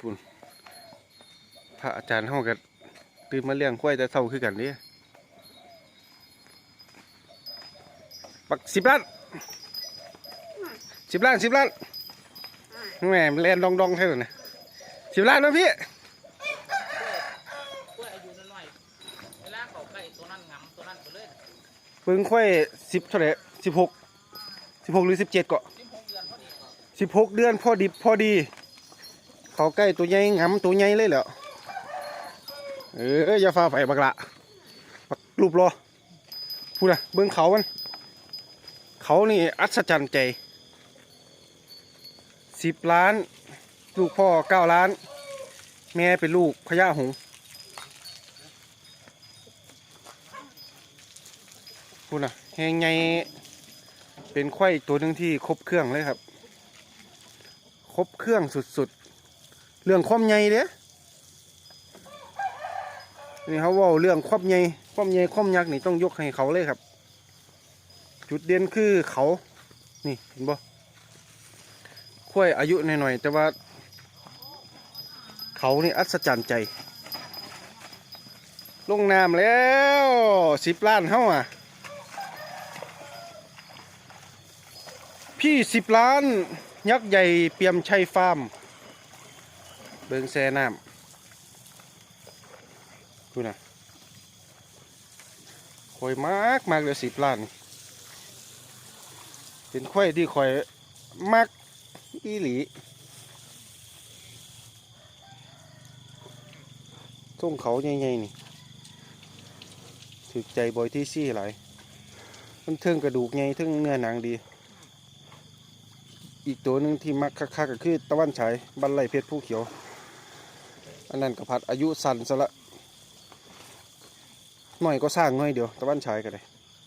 พุ่นพระอาจารย์เฮาก็ตื่นมาเลี้ยงควายแต่เช้าคือกันเด้ปักสิบล้านสิบล้านสิบล้านแหม่แลนดองดองๆใช่ไหมนะสิบล้านนะพี่กล้วยอายุน้อยๆเวลาเขาใกล้ตัวนั้นงำตัวนั้นไปเลยเบิ่งควายสิบเท่าไหร่สิบหกสิบหกหรือสิบเจ็ดก็สิบหกเดือนพอดีสิบหกเดือนพอดิบพอดี เขาใกล้ตัวใหญ่งำตัวใหญ่เลยเหรอเอออย่าฟ้าไปบักละบักรูปรอพูดนะเบื้องเขามัน เขานี่อัศจรรย์ใจสิบล้าน ลูกพ่อเก้าล้าน แม่เป็นลูกพญาหงส์พูดนะแหงไงเป็นไข่ตัวหนึ่งที่ครบเครื่องเลยครับ ครบเครื่องสุดๆ เรื่องความใหญ่เด้นี่เขาว่าเรื่องความใหญ่ความใหญ่ความยักษ์นี่ต้องยกให้เขาเลยครับ จุดเด่นคือเขา นี่เห็นบ่ข้วยอายุหน่อยๆแต่ว่า เขานี่อัศจรรย์ใจ ลงน้ำแล้วสิบล้านเท่าอะ พี่สิบล้านยักษ์ใหญ่เปี่ยมชัยฟาร์ม เบิงแซ่น้ำดูนะคอยมากมากเลยสิบล้าน เป็นควายที่คอยมักอีหลีส่งเขาใหญ่ๆนี่ถึกใจบอยที่ซี่หลายมันเทิงกระดูกใหญ่เทิงเนื้อหนังดี อีกตัวหนึ่งที่มักคักๆก็คือตะวันฉายบันไลเพชรผู้เขียว อันนั้นก็พัดอายุสั้นซะละหน่อยก็สร้างหน่อยเดียวตะวันฉายก็ได้